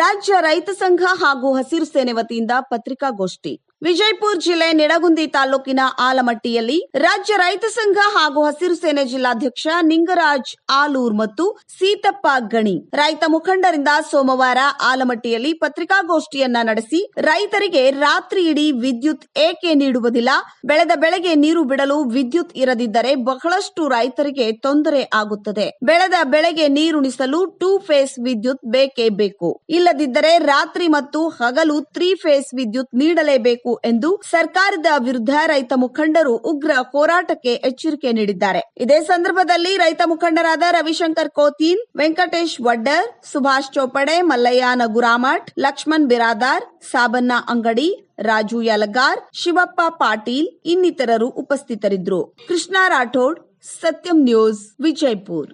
ರಾಜ್ಯ ರೈತ ಸಂಘ ಹಾಗೂ ಹಸಿರು ಸೇನೆ ವತಿಯಿಂದ ಪತ್ರಿಕಾಗೋಷ್ಠಿ. ವಿಜಯಪುರ ಜಿಲ್ಲೆ ನಿಡಗುಂದಿ ತಾಲೂಕಿನ ಆಲಮಟ್ಟಿಯಲ್ಲಿ ರಾಜ್ಯ ರೈತ ಸಂಘ ಹಾಗೂ ಹಸಿರು ಸೇನೆ ಜಿಲ್ಲಾಧ್ಯಕ್ಷ ನಿಂಗರಾಜ್ ಆಲೂರ್ ಮತ್ತು ಸೀತಪ್ಪ ಗಣಿ ರೈತ ಮುಖಂಡರಿಂದ ಸೋಮವಾರ ಆಲಮಟ್ಟಿಯಲ್ಲಿ ಪತ್ರಿಕಾಗೋಷ್ಠಿಯನ್ನ ನಡೆಸಿ ರೈತರಿಗೆ ರಾತ್ರಿ ವಿದ್ಯುತ್ ಏಕೆ ನೀಡುವುದಿಲ್ಲ, ಬೆಳೆದ ಬೆಳೆಗೆ ನೀರು ಬಿಡಲು ವಿದ್ಯುತ್ ಇರದಿದ್ದರೆ ಬಹಳಷ್ಟು ರೈತರಿಗೆ ತೊಂದರೆ ಆಗುತ್ತದೆ. ಬೆಳೆದ ಬೆಳೆಗೆ ನೀರುಣಿಸಲು ಟೂ ಫೇಸ್ ವಿದ್ಯುತ್ ಬೇಕೇ ಬೇಕು. ಇಲ್ಲದಿದ್ದರೆ ರಾತ್ರಿ ಮತ್ತು ಹಗಲು ತ್ರೀ ಫೇಸ್ ವಿದ್ಯುತ್ ನೀಡಲೇಬೇಕು ಎಂದು ಸರ್ಕಾರದ ವಿರುದ್ಧ ರೈತ ಮುಖಂಡರು ಉಗ್ರ ಹೋರಾಟಕ್ಕೆ ಎಚ್ಚರಿಕೆ ನೀಡಿದ್ದಾರೆ. ಇದೇ ಸಂದರ್ಭದಲ್ಲಿ ರೈತ ಮುಖಂಡರಾದ ರವಿಶಂಕರ್ ಕೋತೀನ್, ವೆಂಕಟೇಶ್ ವಡ್ಡರ್, ಸುಭಾಷ್ ಚೋಪಡೆ, ಮಲ್ಲಯ್ಯ ಗುರಾಮಠ್ ಲಕ್ಷ್ಮಣ್ ಬಿರಾದಾರ್, ಸಾಬಣ್ಣ ಅಂಗಡಿ, ರಾಜು ಯಲಗಾರ್, ಶಿವಪ್ಪ ಪಾಟೀಲ್ ಇನ್ನಿತರರು ಉಪಸ್ಥಿತರಿದ್ದರು. ಕೃಷ್ಣ ರಾಠೋಡ್, ಸತ್ಯಂ ನ್ಯೂಸ್, ವಿಜಯಪುರ್.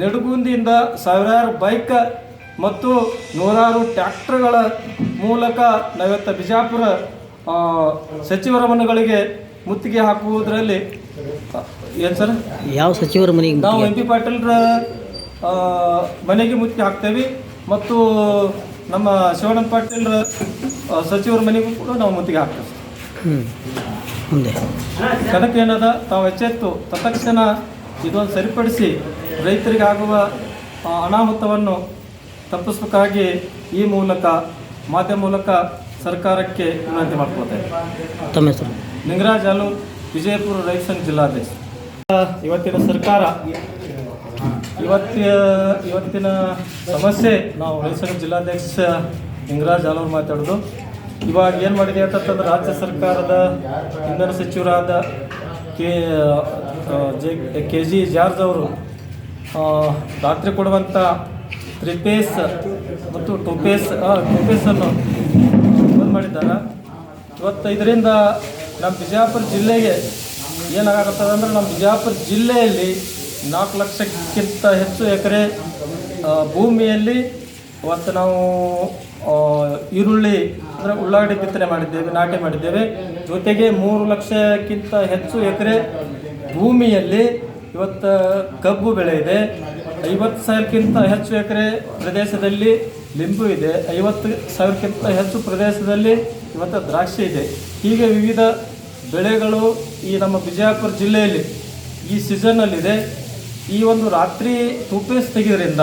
ನೆಡುಗುಂದಿಯಿಂದ ಸಾವಿರಾರು ಬೈಕ್ ಮತ್ತು ನೂರಾರು ಟ್ರ್ಯಾಕ್ಟರ್ಗಳ ಮೂಲಕ ನಾವಿವತ್ತು ಬಿಜಾಪುರ ಸಚಿವರ ಮನೆಗಳಿಗೆ ಮುತ್ತಿಗೆ ಹಾಕುವುದರಲ್ಲಿ ಏನು ಸರ್? ಯಾವ ಸಚಿವರ ಮನೆಗೆ ನಾವು ಎಂ ಪಿ ಪಾಟೀಲ್ರ ಮನೆಗೆ ಮುತ್ತಿಗೆ ಹಾಕ್ತೇವೆ ಮತ್ತು ನಮ್ಮ ಶಿವಾನಂದ ಪಾಟೀಲ್ರ ಸಚಿವರ ಮನೆಗೂ ಕೂಡ ನಾವು ಮುತ್ತಿಗೆ ಹಾಕ್ತೇವೆ. ಮುಂದೆ. ಕನಕ ಏನದ? ತಾವು ಎಚ್ಚೆತ್ತು ತತ್ಕ್ಷಣ ಇದೊಂದು ಸರಿಪಡಿಸಿ ರೈತರಿಗೆ ಆಗುವ ಅನಾಹುತವನ್ನು ತಪ್ಪಿಸಬೇಕಾಗಿ ಈ ಮೂಲಕ ಮಾಧ್ಯಮ ಮೂಲಕ ಸರ್ಕಾರಕ್ಕೆ ವಿನಂತಿ ಮಾಡ್ಕೊಳ್ತಾ ತಮ್ಮ ಹೆಸರು? ಲಿಂಗರಾಜ್ ಅಲು ವಿಜಯಪುರ ರೈತ ಸಂಘ ಜಿಲ್ಲಾಧ್ಯಕ್ಷ ಇವತ್ತಿನ ಸರ್ಕಾರ ಇವತ್ತಿನ ಇವತ್ತಿನ ಸಮಸ್ಯೆ ನಾವು ರೈತ ಸಂಘ ಜಿಲ್ಲಾಧ್ಯಕ್ಷ ಲಿಂಗರಾಜ್ ಆಲೂರು ಮಾತಾಡೋದು. ಇವಾಗ ಏನು ಮಾಡಿದೆ ಅಂತಂದ್ರೆ ರಾಜ್ಯ ಸರ್ಕಾರದ ಇಂಧನ ಸಚಿವರಾದ K J K G George ಅವರು ರಾತ್ರಿ ಕೊಡುವಂಥ ತ್ರಿಪೇಸ್ ಮತ್ತು ಟೋಪೇಸ್ ಟೋಪೇಸನ್ನು ಬಂದ್ ಮಾಡಿದ್ದಾರೆ. ಇವತ್ತು ಇದರಿಂದ ನಮ್ಮ ಬಿಜಾಪುರ ಜಿಲ್ಲೆಗೆ ಏನಾಗತ್ತದ ಅಂದ್ರೆ ನಮ್ಮ ಬಿಜಾಪುರ ಜಿಲ್ಲೆಯಲ್ಲಿ ನಾಲ್ಕು ಲಕ್ಷಕ್ಕಿಂತ ಹೆಚ್ಚು ಎಕರೆ ಭೂಮಿಯಲ್ಲಿ ಇವತ್ತು ನಾವು ಈರುಳ್ಳಿ ಅಂದರೆ ಉಳ್ಳಾಗಡ್ಡಿ ಬಿತ್ತನೆ ಮಾಡಿದ್ದೇವೆ, ನಾಟಿ ಮಾಡಿದ್ದೇವೆ. ಜೊತೆಗೆ ಮೂರು ಲಕ್ಷಕ್ಕಿಂತ ಹೆಚ್ಚು ಎಕರೆ ಭೂಮಿಯಲ್ಲಿ ಇವತ್ತು ಕಬ್ಬು ಬೆಳೆ ಇದೆ. ಐವತ್ತು ಸಾವಿರಕ್ಕಿಂತ ಹೆಚ್ಚು ಎಕರೆ ಪ್ರದೇಶದಲ್ಲಿ ಲಿಂಬು ಇದೆ. ಐವತ್ತು ಸಾವಿರಕ್ಕಿಂತ ಹೆಚ್ಚು ಪ್ರದೇಶದಲ್ಲಿ ಇವತ್ತು ದ್ರಾಕ್ಷಿ ಇದೆ. ಹೀಗೆ ವಿವಿಧ ಬೆಳೆಗಳು ಈ ನಮ್ಮ ಬಿಜಾಪುರ ಜಿಲ್ಲೆಯಲ್ಲಿ ಈ ಸೀಸನ್ನಲ್ಲಿದೆ ಈ ಒಂದು ರಾತ್ರಿ ಟೂಪೇಸ್ ತೆಗೆಯೋದ್ರಿಂದ,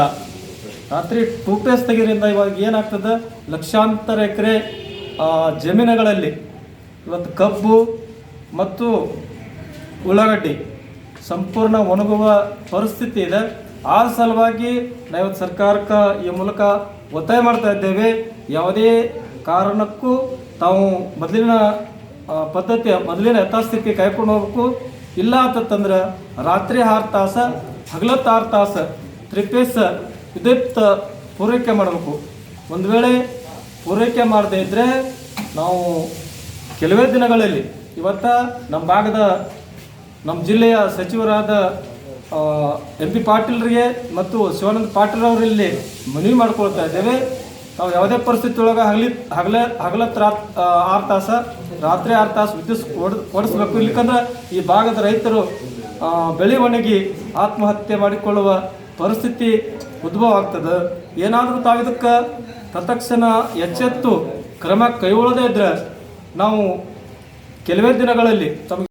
ರಾತ್ರಿ ಟೂಪೇಸ್ ತೆಗೆಯೋದ್ರಿಂದ ಇವಾಗ ಏನಾಗ್ತದೆ? ಲಕ್ಷಾಂತರ ಎಕರೆ ಜಮೀನುಗಳಲ್ಲಿ ಇವತ್ತು ಕಬ್ಬು ಮತ್ತು ಉಳ್ಳಾಗಡ್ಡಿ ಸಂಪೂರ್ಣ ಒಣಗುವ ಪರಿಸ್ಥಿತಿ ಇದೆ. ಆ ಸಲುವಾಗಿ ನಾವು ಸರ್ಕಾರಕ್ಕೆ ಈ ಮೂಲಕ ಒತ್ತಾಯ ಮಾಡ್ತಾ ಇದ್ದೇವೆ. ಯಾವುದೇ ಕಾರಣಕ್ಕೂ ತಾವು ಮೊದಲಿನ ಪದ್ಧತಿ, ಮೊದಲಿನ ಯಥಾಸ್ಥಿತಿ ಕಾಯ್ಕೊಂಡು ಹೋಗ್ಬೇಕು. ಇಲ್ಲ ಅಂತಂದ್ರೆ ರಾತ್ರಿ ಆರು ತಾಸು, ಹಗಲತ್ತು ಆರು ತಾಸು, ತ್ರಿಪೇಸ, ವಿದ್ಯುತ್ ಪೂರೈಕೆ ಮಾಡಬೇಕು. ಒಂದು ವೇಳೆ ಪೂರೈಕೆ ಮಾಡದೇ ಇದ್ದರೆ ನಾವು ಕೆಲವೇ ದಿನಗಳಲ್ಲಿ, ಇವತ್ತ ನಮ್ಮ ಭಾಗದ, ನಮ್ಮ ಜಿಲ್ಲೆಯ ಸಚಿವರಾದ ಎಂ ಪಿ ಪಾಟೀಲ್ರಿಗೆ ಮತ್ತು ಶಿವಾನಂದ ಪಾಟೀಲ್ ಅವರಲ್ಲಿ ಮನವಿ ಮಾಡ್ಕೊಳ್ತಾ ಇದ್ದೇವೆ. ನಾವು ಯಾವುದೇ ಪರಿಸ್ಥಿತಿ ಒಳಗೆ ಹಗಲಿ, ಹಗಲ ಹಗಲತ್ತು ರಾತ್ ಆರು ತಾಸು, ರಾತ್ರಿ ಆರು ತಾಸು ವಿದ್ಯುತ್ ಕೊಡ್ ಕೊಡಿಸ್ಬೇಕು ಇಲ್ಲಿಕಂದ್ರೆ ಈ ಭಾಗದ ರೈತರು ಬೆಳೆ ಒಣಗಿ ಆತ್ಮಹತ್ಯೆ ಮಾಡಿಕೊಳ್ಳುವ ಪರಿಸ್ಥಿತಿ ಉದ್ಭವ ಆಗ್ತದೆ. ಏನಾದರೂ ತಾವಿದಕ್ಕೆ ತತ್ಕ್ಷಣ ಎಚ್ಚೆತ್ತು ಕ್ರಮ ಕೈಗೊಳ್ಳದೇ ಇದ್ರೆ ನಾವು ಕೆಲವೇ ದಿನಗಳಲ್ಲಿ ತಮಗೆ